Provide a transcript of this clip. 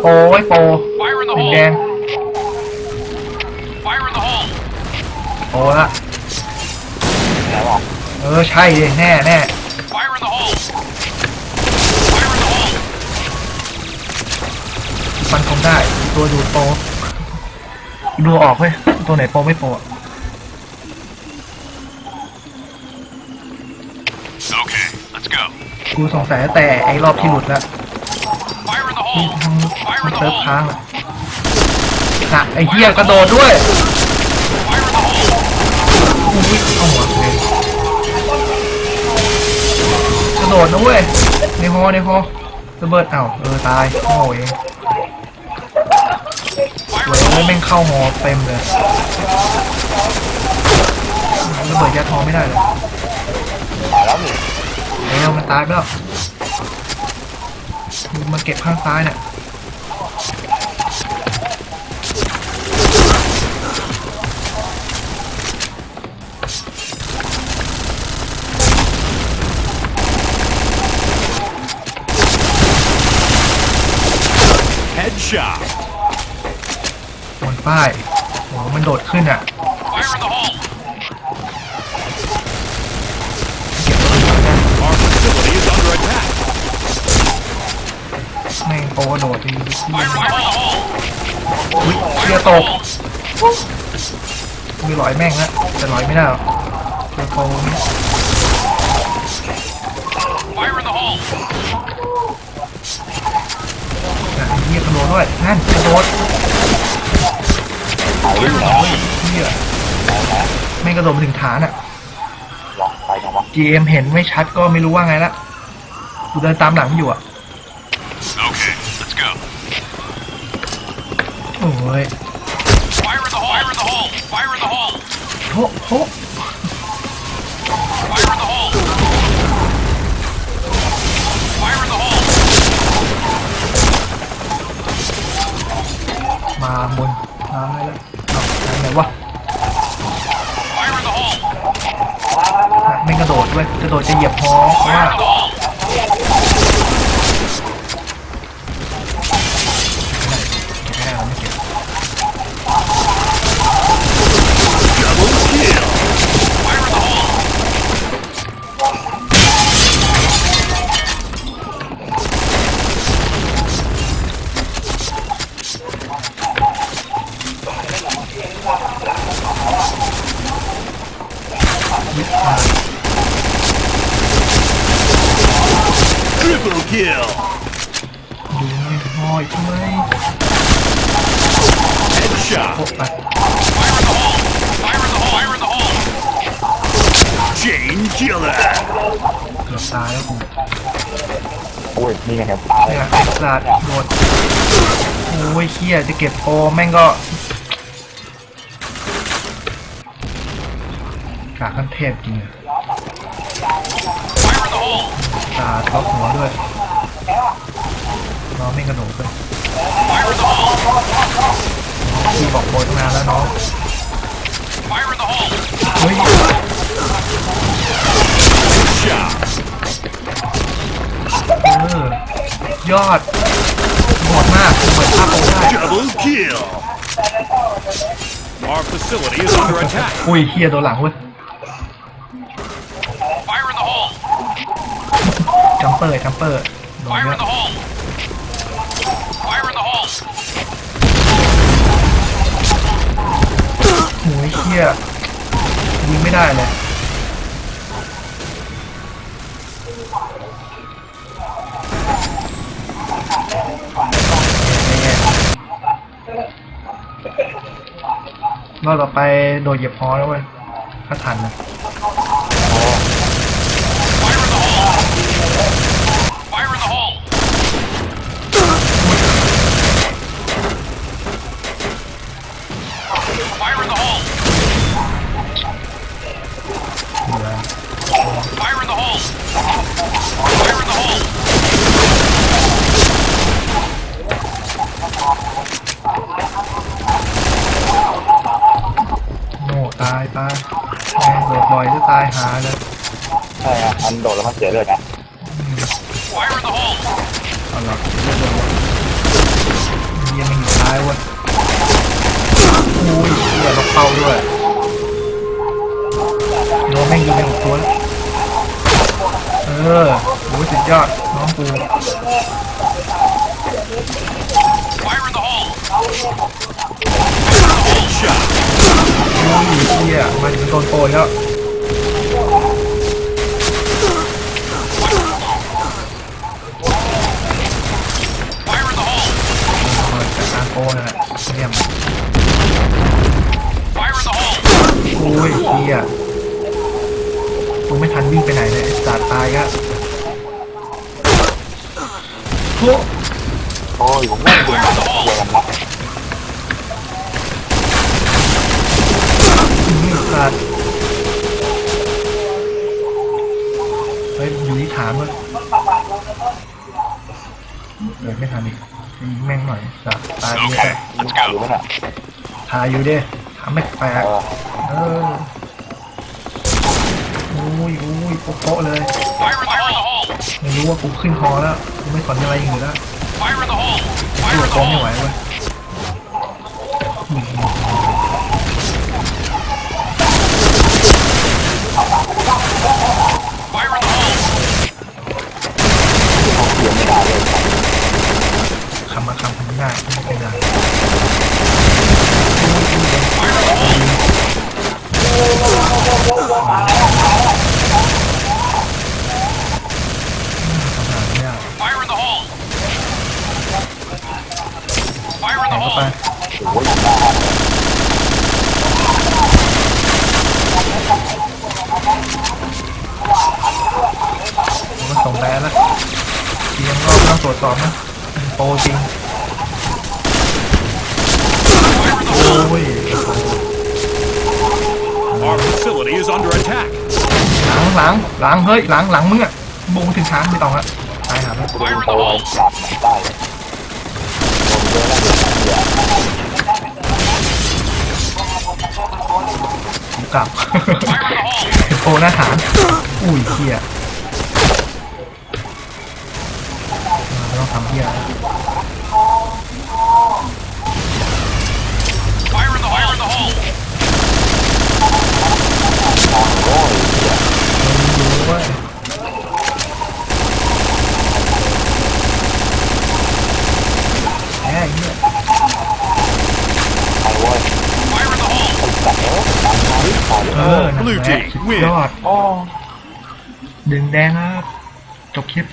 โปรไว้โปร Fire in the สี hole! แดง Fire in the hole! โปรละไหนบอกเออใช่เลยแน่แน่ Fire in the hole! Fire in the hole! ฟันคงได้ ตัวดูดโปรดูออกเว้ยตัวไหนโปรไม่โปรอะ Okay, let's go. กูสงสัยแต่ไอ้รอบที่หลุดแล้ว เซิร์ฟ hole! ค้างอะน่ะไอ้เหี้ยกระโดดด้วย Fire in the hole! อุ้ยเอาหัวเลยกระโดดนะเว้ยในฮอในฮอระเบิดเอ้าเออตายโง่เอง Fire เว้ in ย the แล้ว hole! แม่งเข้าฮอเต็มเลยระเบิดยัดฮอไม่ได้เลยตายแล้วนี่เอ้วมันตายไปแล้ว มาเก็บข้างซ้ายเนี่ย Headshot! บนป้ายโอ้โหมันโดดขึ้นอะ แม่งโปรกระโดดดี Fire in the hole! อุ้ยเรือตกมีร้อยแม่งแล้วแต่ร้อยไม่ได้หรอกเรือโปนี่ไอ้เหี้ยกระโดดด้วยนั่นกระโดดตายวิ่งแล้วเหี้ยแม่งกระโดดมาถึงฐานอะลองไปกันวะ GM เห็นไม่ชัดก็ไม่รู้ว่าไงละกูเดินตามหลังอยู่อะ go. โอ้ย Fire in the hole! Fire in the hole! Fire in the hole! โถโถ Fire in the hole! Fire in the hole! มาบนซ้ายแล้วเอาทางไหนวะ Fire in the hole! อะแม่งกระโดดด้วยกระโดดจะเหยียบฮอเพราะ Fire ว่า in the hole! อยช่ไม Headshot! โอ้ไป Fire in the hole! Fire in the hole! Fire in the hole! Chain killer! เกือบตายแล้วกูโอ้ยนี่ไงครับตายเนี่ยไอ้สัตว์โดดโอ้ยเฮียจะเก็บโปรแม่งก็กาขั้นเทพจริงอะ Fire in the hole! ตาท็อปหัวด้วย น้องไม่กระโดดเลย Fire in the hole! พี่บอกโปรตั้งนานแล้วน้อง Fire in the hole! เฮ้ย Shot! เออยอดโหดมากเปิดภาพโปรได้ Double kill! Our facility is under attack! อุ้ยเฮียโดนหลังเว้ย Fire in the hole! จัมเปอร์จัมเปอร์โดน Fire เย in อะ the hole! Fire in the hole! โอ้ยเฮียยิงไม่ได้เลย รอบต่อไปโดดเหยียบพอแล้วเว้ยถ้าทันนะายหาเลยใช่ครัมันโดดแล้วมันเสียเลือดนะเอาหรเลืออดเยังไมมันอยู่ท้ายวะอุ้ยเลือดเราเข้าด้วยโดนแม่งยิงไปหกตัวล้เออโอ้ยสุดยอดน้องกู Fire in the hole! Fire โอ้ยเฮียมันจงโดนโปรยแล้ว โกยนั่นแหละเยี่ยม Fire in the hole! โอ้ยเฮียกูไม่ทันวิ่งไปไหนเลยไอ้สัตว์ตายก็โอ้โอ้ยผมไม่เดินมาเดินรับยสัตว์เฮ้ยอยู่ที่ฐานมั้ยเดินไม่ทันอีก ยิงแม่งหน่อยสัตว์ตายไปเลย Okay, let's อยู่ go. ไหมน่ะทายอยู่ดิทำไม่แปลเอกอเอออุ้ยอุ้ยโป๊ะๆเลย Fire in the hole! ไม่รู้ว่ากูขึ้นคอแล้วกูไม่สนอะไรอย่างอื่นแล้ว Fire in the hole! สู้ Fire in กับ the โกงไม่ไหว hole! เว้ย Fire in the hole! เขียนไม่ได้เลย คำมาคำทำไม่ได้ไม่เป็นไร Fire in the hole! ทำงานไม่ได้ Fire in the hole! Fire in แข่ the งเข้า ไป hole! โอ้ยหน้าผมก็ส่งแบนแล้วเทียมก็ต้องตรวจสอบนะโปรจริง Fire in the hole! โอ้ย Our facility is under attack. หลังหลังหลังเฮ้ยหลังหลังมึงอะบุงถึงช้างไม่ต้องละตายหาแล้วโดนโตจับได้โดนเกูกลับ Fire in the hole! โปรหน้าฐาน อุ้ยเฮียไม่ต้องทำเฮียแล้ว Fire in the hole! Fire in the hole! โอ้ว่าเว้ยแหมเฮีย ไอ้เว้ย Fire in the hole! จับเอวตามมาดิขอ เอ เอ อ อ นั่นแหละ Blue team สุด win ยอดโอ้ดึงแดงครับ จบคลิป